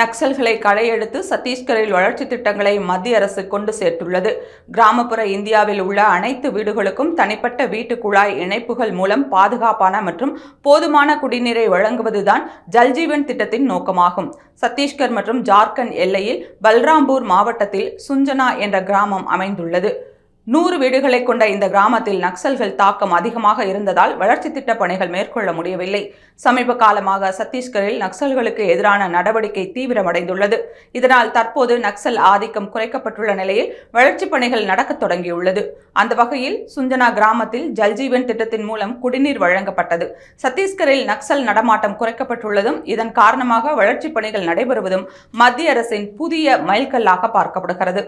நக்சல்களை களையெடுத்து சத்தீஸ்கரில் வளர்ச்சி திட்டங்களை மத்திய அரசு கொண்டு சேர்த்துள்ளது. கிராமப்புற இந்தியாவில் உள்ள அனைத்து வீடுகளுக்கும் தனிப்பட்ட வீட்டு குழாய் இணைப்புகள் மூலம் பாதுகாப்பான மற்றும் போதுமான குடிநீரை வழங்குவதுதான் ஜல்ஜீவன் திட்டத்தின் நோக்கமாகும். சத்தீஸ்கர் மற்றும் ஜார்க்கண்ட் எல்லையில் பல்ராம்பூர் மாவட்டத்தில் சுஞ்சனா என்ற கிராமம் அமைந்துள்ளது. நூறு வீடுகளை கொண்ட இந்த கிராமத்தில் நக்சல்கள் தாக்கம் அதிகமாக இருந்ததால் வளர்ச்சி திட்ட பணிகள் மேற்கொள்ள முடியவில்லை. சமீப காலமாக சத்தீஸ்கரில் நக்சல்களுக்கு எதிரான நடவடிக்கை தீவிரமடைந்துள்ளது. இதனால் தற்போது நக்சல் ஆதிக்கம் குறைக்கப்பட்டுள்ள நிலையில் வளர்ச்சிப் பணிகள் நடக்கத் தொடங்கியுள்ளது. அந்த வகையில் சுஞ்சனா கிராமத்தில் ஜல்ஜீவன் திட்டத்தின் மூலம் குடிநீர் வழங்கப்பட்டது. சத்தீஸ்கரில் நக்சல் நடமாட்டம் குறைக்கப்பட்டுள்ளதும் இதன் காரணமாக வளர்ச்சிப் பணிகள் நடைபெறுவதும் மத்திய அரசின் புதிய மைல்கல்லாக பார்க்கப்படுகிறது.